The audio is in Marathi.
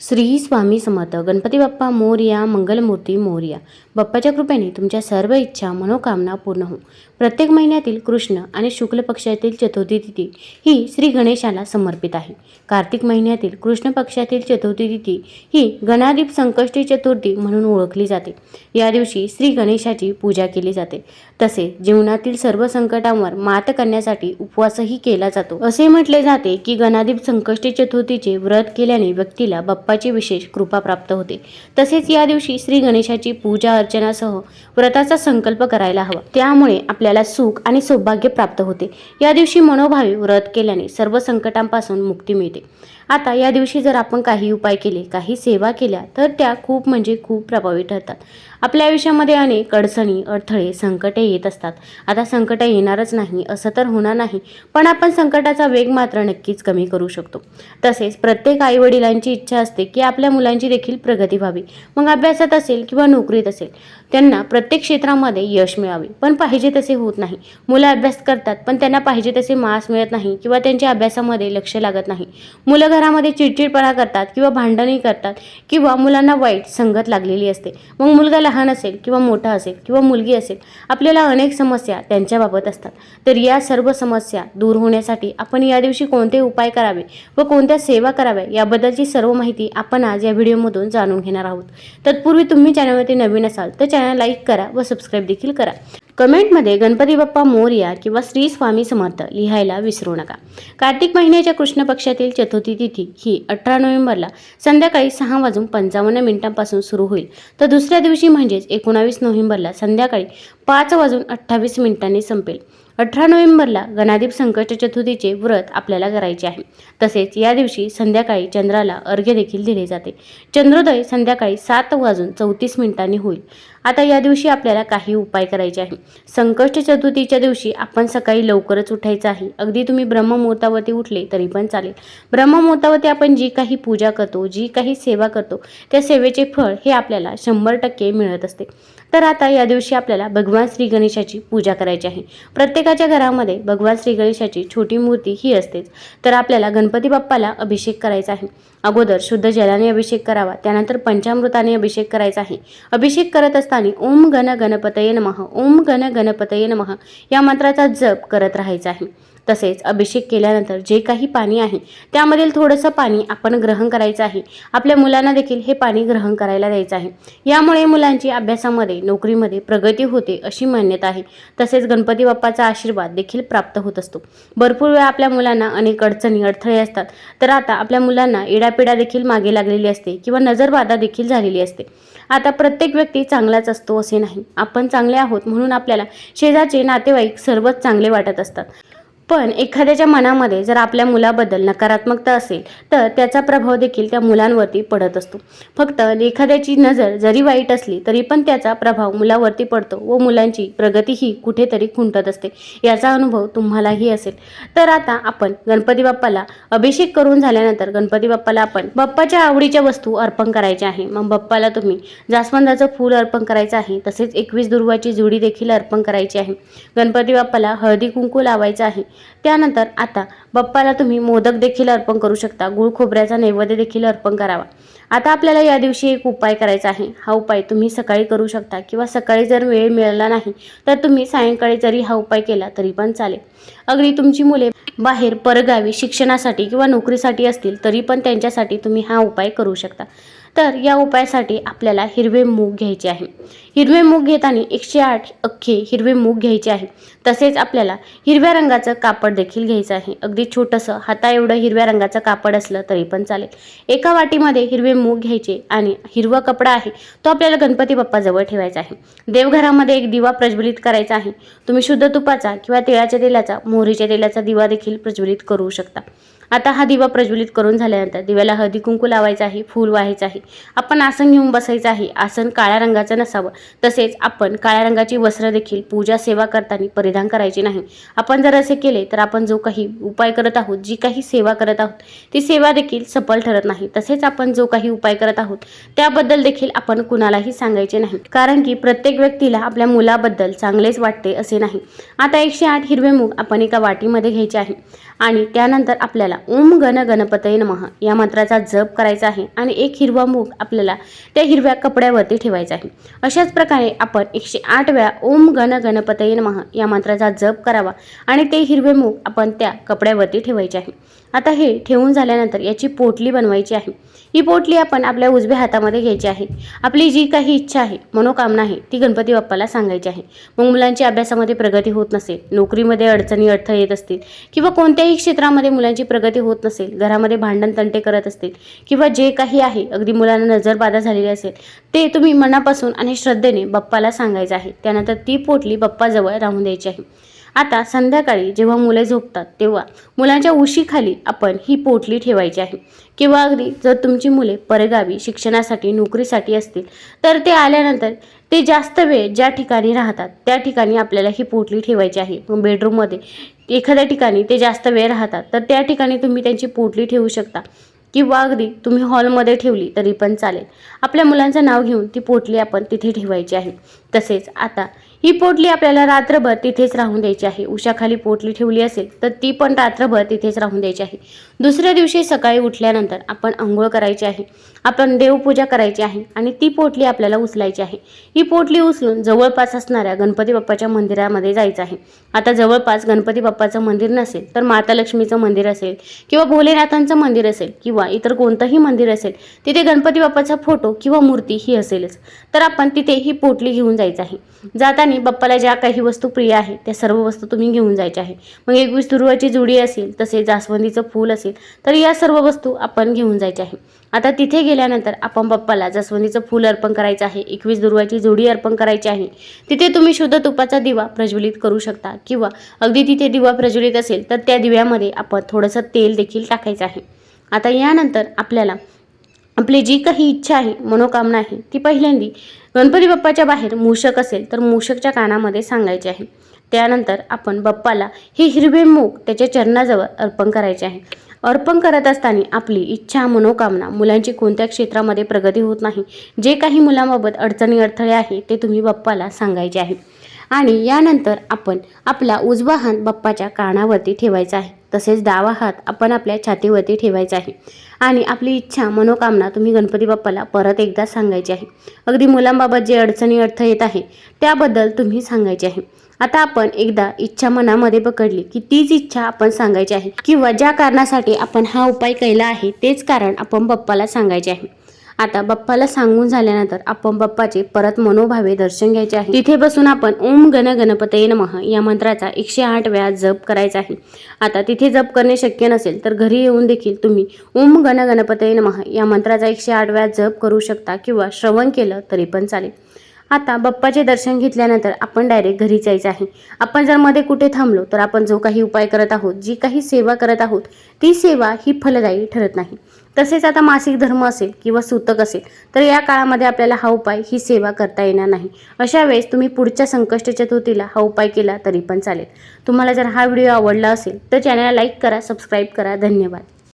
श्री स्वामी समर्थ. गणपती बाप्पा मोरया मंगलमूर्ती मोरया. बाप्पाच्या कृपेने तुमच्या सर्व इच्छा मनोकामना पूर्ण हो प्रत्येक महिन्यातील कृष्ण आणि शुक्ल पक्षातील चतुर्थी तिथी ही श्री गणेशाला समर्पित आहे. कार्तिक महिन्यातील कृष्ण पक्षातील चतुर्थी तिथी ही गणादीप संकष्टी चतुर्थी म्हणून ओळखली जाते. या दिवशी श्री गणेशाची पूजा केली जाते. तसेच जीवनातील सर्व संकटांवर मात करण्यासाठी उपवासही केला जातो. असे म्हटले जाते की गणादीप संकष्टी चतुर्थीचे व्रत केल्याने व्यक्तीला बाप्पाची विशेष कृपा प्राप्त होते. तसेच या दिवशी श्री गणेशाची पूजा अर्चनासह व्रताचा संकल्प करायला हवा. त्यामुळे आपल्याला सुख आणि सौभाग्य प्राप्त होते. या दिवशी मनोभावी व्रत केल्याने सर्व संकटांपासून मुक्ती मिळते. आता या दिवशी जर आपण काही उपाय केले काही सेवा केल्या तर त्या खूप म्हणजे खूप प्रभावी ठरतात. आपल्या आयुष्यामध्ये अनेक अडचणी अडथळे संकटे येत असतात. आता संकट येणारच नाही असं तर होणार नाही पण आपण संकटाचा वेग मात्र नक्कीच कमी करू शकतो. तसेच प्रत्येक आईवडिलांची इच्छा असते की आपल्या मुलांची देखील प्रगती व्हावी. मग अभ्यासात असेल किंवा नोकरीत असेल त्यांना प्रत्येक क्षेत्रामध्ये यश मिळावे. पण पाहिजे तसे होत नाही. मुलं अभ्यास करतात पण त्यांना पाहिजे तसे मार्क्स मिळत नाही किंवा त्यांच्या अभ्यासामध्ये लक्ष लागत नाही. मुलं घरामध्ये चिडचिडपणा करतात किंवा भांडणही करतात किंवा मुलांना वाईट संगत लागलेली असते. मग मुलगा लहान असेल किंवा मोठा असेल किंवा मुलगी असेल आपल्याला अनेक समस्या त्यांच्याबाबत असतात. तर या सर्व समस्या दूर होण्यासाठी आपण या दिवशी कोणते उपाय करावे व कोणत्या सेवा कराव्या याबद्दलची सर्व माहिती आपण आज या व्हिडिओमधून जाणून घेणार आहोत. तत्पूर्वी तुम्ही चॅनलवरती नवीन असाल तर चॅनल लाईक करा व सबस्क्राईब देखील करा. कमेंटमध्ये गणपती बाप्पा मोर्या किंवा श्री स्वामी समर्थ लिहायला विसरू नका. कार्तिक महिन्याच्या कृष्ण पक्षातील चतुर्थी तिथी ही अठरा नोव्हेंबरला संध्याकाळी सहा वाजून पंचावन्न मिनिटांपासून सुरू होईल. तर दुसऱ्या दिवशी म्हणजेच एकोणावीस नोव्हेंबरला संध्याकाळी पाच वाजून अठ्ठावीस मिनिटांनी संपेल. अठरा नोव्हेंबरला गणादीप संकट चतुर्थीचे व्रत आपल्याला करायचे आहे. तसेच या दिवशी संध्याकाळी चंद्राला अर्घ्य देखील दिले जाते. चंद्रोदय संध्याकाळी सात वाजून चौतीस मिनिटांनी होईल. आता या दिवशी आपल्याला काही उपाय करायचे आहे संकष्ट चतुर्थीच्या दिवशी आपण सकाळी लवकरच उठायचं आहे. अगदी तुम्ही ब्रह्ममुहूर्तावरती उठले तरी पण चालेल. ब्रह्ममुहूर्तावरती आपण जी काही पूजा करतो जी काही सेवा करतो त्या सेवेचे फळ हे आपल्याला शंभर टक्के मिळत असते. तर आता या दिवशी आपल्याला भगवान श्री गणेशाची पूजा करायची आहे. प्रत्येकाच्या घरामध्ये भगवान श्री गणेशाची छोटी मूर्ती ही असतेच. तर आपल्याला गणपती बाप्पाला अभिषेक करायचा आहे. अगोदर शुद्ध जलाने अभिषेक करावा त्यानंतर पंचामृताने अभिषेक करायचा आहे. अभिषेक करत असताना ओम गण गणपतये नमः ओम गण गणपतये नमः या मंत्राचा जप करत राहायचा आहे. तसेच अभिषेक केल्यानंतर जे काही पाणी आहे त्यामधील थोडंसं पाणी आपण ग्रहण करायचं आहे. आपल्या मुलांना देखील हे पाणी ग्रहण करायला द्यायचं आहे. यामुळे मुलांची अभ्यासामध्ये नोकरीमध्ये प्रगती होते अशी मान्यता आहे. तसेच गणपती बाप्पाचा आशीर्वाद देखील प्राप्त होत असतो. भरपूर वेळा आपल्या मुलांना अनेक अडचणी अडथळे असतात. तर आता आपल्या मुलांना इडापिडा देखील मागे लागलेली असते किंवा नजरबाधा देखील झालेली असते. आता प्रत्येक व्यक्ती चांगलाच असतो असे नाही. आपण चांगले आहोत म्हणून आपल्याला शेजारचे नातेवाईक सर्वच चांगले वाटत असतात. पण एखाद्याच्या मनामध्ये जर आपल्या मुलाबद्दल नकारात्मकता असेल तर त्याचा प्रभाव देखील त्या मुलांवरती पडत असतो. फक्त एखाद्याची नजर जरी वाईट असली तरी पण त्याचा प्रभाव मुलावरती पडतो व मुलांची प्रगतीही कुठेतरी खुंटत असते. याचा अनुभव तुम्हालाही असेल. तर आता आपण गणपती बाप्पाला अभिषेक करून झाल्यानंतर गणपती बाप्पाला आपण बाप्पाच्या आवडीच्या वस्तू अर्पण करायच्या आहे. मग बाप्पाला तुम्ही जास्वंदाचं फूल अर्पण करायचं आहे तसेच एकवीस दुर्वाची जुडी देखील अर्पण करायची आहे. गणपती बाप्पाला हळदी कुंकू लावायचं आहे. त्यानंतर आता बाप्पाला तुम्ही मोदक देखील अर्पण करू शकता. गुळ खोबऱ्याचा नैवेद्य देखील अर्पण करावा. आता आपल्याला या दिवशी एक उपाय करायचा आहे. हा उपाय तुम्ही सकाळी करू शकता किंवा सकाळी जर वेळ मिळाला नाही तर तुम्ही सायंकाळी जरी हा उपाय केला तरी पण चालेल. अगदी तुमची मुले बाहेर परगावी शिक्षणासाठी किंवा नोकरीसाठी असतील तरी पण त्यांच्यासाठी तुम्ही हा उपाय करू शकता. तर या उपायासाठी आपल्याला हिरवे मूग घ्यायचे आहे. हिरवे मूग घेताना एकशे आठ अख्खे हिरवे मूग घ्यायचे आहे. तसेच आपल्याला हिरव्या रंगाचं कापड देखील घ्यायचं आहे. अगदी छोटंसं हाता एवढं हिरव्या रंगाचं कापड असलं तरी पण चालेल. एका वाटीमध्ये हिरवे मूग घ्यायचे आणि हिरवा कपडा आहे तो आपल्याला गणपती बाप्पाजवळ ठेवायचा आहे. देवघरामध्ये एक दिवा प्रज्वलित करायचा आहे. तुम्ही शुद्ध तुपाचा किंवा तिळाच्या तेलाचा मोहरीच्या तेलाचा दिवा देखील प्रज्वलित करू शकता. आता हा दिवा प्रज्वलित करून झाल्यानंतर दिव्याला हळदी कुंकू लावायचा आहे फूल व्हायचं आहे आपण आसन घेऊन बसायचं आहे आसन काळ्या रंगाचं नसावं. तसेच आपण काळ्या रंगाची वस्त्र देखील पूजा सेवा करताना परिधान करायची नाही. आपण जर असे केले तर आपण जो काही उपाय करत आहोत जी काही सेवा करत आहोत ती सेवा देखील सफल ठरत नाही. तसेच आपण जो काही उपाय करत आहोत त्याबद्दल देखील आपण कुणालाही सांगायचे नाही. कारण की प्रत्येक व्यक्तीला आपल्या मुलाबद्दल चांगलेच वाटते असे नाही. आता एकशे आठ हिरवे मूग आपण एका वाटीमध्ये घ्यायचे आहे आणि त्यानंतर आपल्याला ओम गण गणपतय नमः. या मंत्राचा जप करायचा आहे आणि एक हिरवा मूग आपल्याला त्या हिरव्या कपड्यावरती ठेवायचा आहे. अशाच प्रकारे आपण एकशे आठ वेळा ओम गण गणपतय नमः या मंत्राचा जप करावा आणि ते हिरवे मूग आपण त्या कपड्यावरती ठेवायचे आहे. आता हे ठेवून झाल्यानंतर याची पोटली बनवायची आहे. ही पोटली आपण आपल्या उजव्या हातामध्ये घ्यायची आहे. आपली जी काही इच्छा आहे मनोकामना आहे ती गणपती बाप्पाला सांगायची आहे. मग मुलांची अभ्यासामध्ये प्रगती होत नसेल नोकरीमध्ये अडचणी अडथळे येत असतील किंवा कोणत्याही क्षेत्रामध्ये मुलांची प्रगती होत नसेल घरामध्ये भांडण तंटे करत असतील किंवा जे काही आहे अगदी मुलांना नजरबाधा झालेली असेल ते तुम्ही मनापासून आणि श्रद्धेने बाप्पाला सांगायचं आहे. त्यानंतर ती पोटली बाप्पाजवळ राहून द्यायची आहे. आता संध्याकाळी जेव्हा मुले झोपतात तेव्हा मुलांच्या उशीखाली आपण ही पोटली ठेवायची आहे. किंवा अगदी जर तुमची मुले परगावी शिक्षणासाठी नोकरीसाठी असतील तर ते आल्यानंतर ते जास्त वेळ ज्या ठिकाणी राहतात त्या ठिकाणी आपल्याला ही पोटली ठेवायची आहे. बेडरूममध्ये एखाद्या ठिकाणी ते जास्त वेळ राहतात तर त्या ठिकाणी तुम्ही त्यांची पोटली ठेवू शकता. किंवा अगदी तुम्ही हॉलमध्ये ठेवली तरी पण चालेल. आपल्या मुलांचं नाव घेऊन ती पोटली आपण तिथे ठेवायची आहे. तसेच आता ही पोटली आपल्याला रात्रभर तिथेच राहून द्यायची आहे. उशाखाली पोटली ठेवली असेल तर ती पण रात्रभर तिथेच राहून द्यायची आहे. दुसऱ्या दिवशी सकाळी उठल्यानंतर आपण आंघोळ करायची आहे आपण देवपूजा करायची आहे आणि ती पोटली आपल्याला उचलायची आहे. ही पोटली उचलून जवळपास असणाऱ्या गणपती बाप्पाच्या मंदिरामध्ये जायचं आहे. आता जवळपास गणपती बाप्पाचं मंदिर नसेल तर माता लक्ष्मीचं मंदिर असेल किंवा भोलेनाथांचं मंदिर असेल किंवा इतर कोणतंही मंदिर असेल तिथे गणपती बाप्पाचा फोटो किंवा मूर्ती ही असेलच. तर आपण तिथे ही पोटली घेऊन जायचं आहे. जाताना बाप्पाला ज्या काही वस्तू प्रिय आहे त्या सर्व वस्तू तुम्ही घेऊन जायच्या आहे मग एकवीस दुर्वाची जुडी असेल तसेच जास्वंदीचं फूल असेल तर या सर्व वस्तू आपण घेऊन जायच्या आहे आता तिथे गेल्यानंतर आपण बाप्पाला जास्वंदीचं फूल अर्पण करायचं आहे एकवीस दुर्वाची जुडी अर्पण करायची आहे. तिथे तुम्ही शुद्ध तुपाचा दिवा प्रज्वलित करू शकता किंवा अगदी तिथे दिवा प्रज्वलित असेल तर त्या दिव्यामध्ये आपण थोडंसं तेल देखील टाकायचं आहे. आता यानंतर आपल्याला आपली जी काही इच्छा आहे मनोकामना आहे ती पहिल्यांदी गणपती बाप्पाच्या बाहेर मूषक असेल तर मूषकच्या कानामध्ये सांगायचे आहे. त्यानंतर आपण बाप्पाला हे हिरवे मूग त्याच्या चरणाजवळ अर्पण करायचे आहे. अर्पण करत असताना आपली इच्छा मनोकामना मुलांची कोणत्या क्षेत्रामध्ये प्रगती होत नाही जे काही मुलांबाबत अडचणी अडथळे आहे ते तुम्ही बाप्पाला सांगायचे आहे. आणि यानंतर आपण आपला उजवा हात बाप्पाच्या कानावरती ठेवायचा आहे. तसेच डावा हात आपण आपल्या छातीवरती ठेवायचा आहे. आणि आपली इच्छा मनोकामना तुम्ही गणपती बाप्पाला परत एकदा सांगायची आहे. अगदी मुलांबाबत जे अडचणी अर्थ येत आहे त्याबद्दल तुम्ही सांगायचे आहे. आता आपण एकदा इच्छा मनामध्ये पकडली की तीच इच्छा आपण सांगायची आहे. किंवा ज्या कारणासाठी आपण हा उपाय केला आहे तेच कारण आपण बाप्पाला सांगायचे आहे. आता बाप्पाला सांगून झाल्यानंतर आपण बाप्पाचे परत मनोभावे दर्शन घ्यायचे आहे. तिथे बसून आपण ओम गण गणपतये नमः या मंत्राचा एकशे आठ वेळा जप करायचा आहे. आता तिथे जप करणे शक्य नसेल तर घरी येऊन देखील तुम्ही ओम गण गणपतये नमः या मंत्राचा एकशे आठ वेळा जप करू शकता किंवा श्रवण केलं तरी पण चालेल. आता बाप्पाचे दर्शन घेतल्यानंतर आपण डायरेक्ट घरी जायचं आहे. आपण जर मध्ये कुठे थांबलो तर आपण जो काही उपाय करत आहोत जी काही सेवा करत आहोत ती सेवा ही फलदायी ठरत नाही. तसेच आता मासिक धर्म असेल किंवा सूतक असेल तर या काळामध्ये आपल्याला हा उपाय ही सेवा करता येणार नाही. अशा वेळेस तुम्ही पुढच्या संकष्ट चतुर्थीला हा उपाय केला तरी पण चालेल. तुम्हाला जर हा व्हिडिओ आवडला असेल तर चॅनलला लाईक करा सबस्क्राईब करा. धन्यवाद.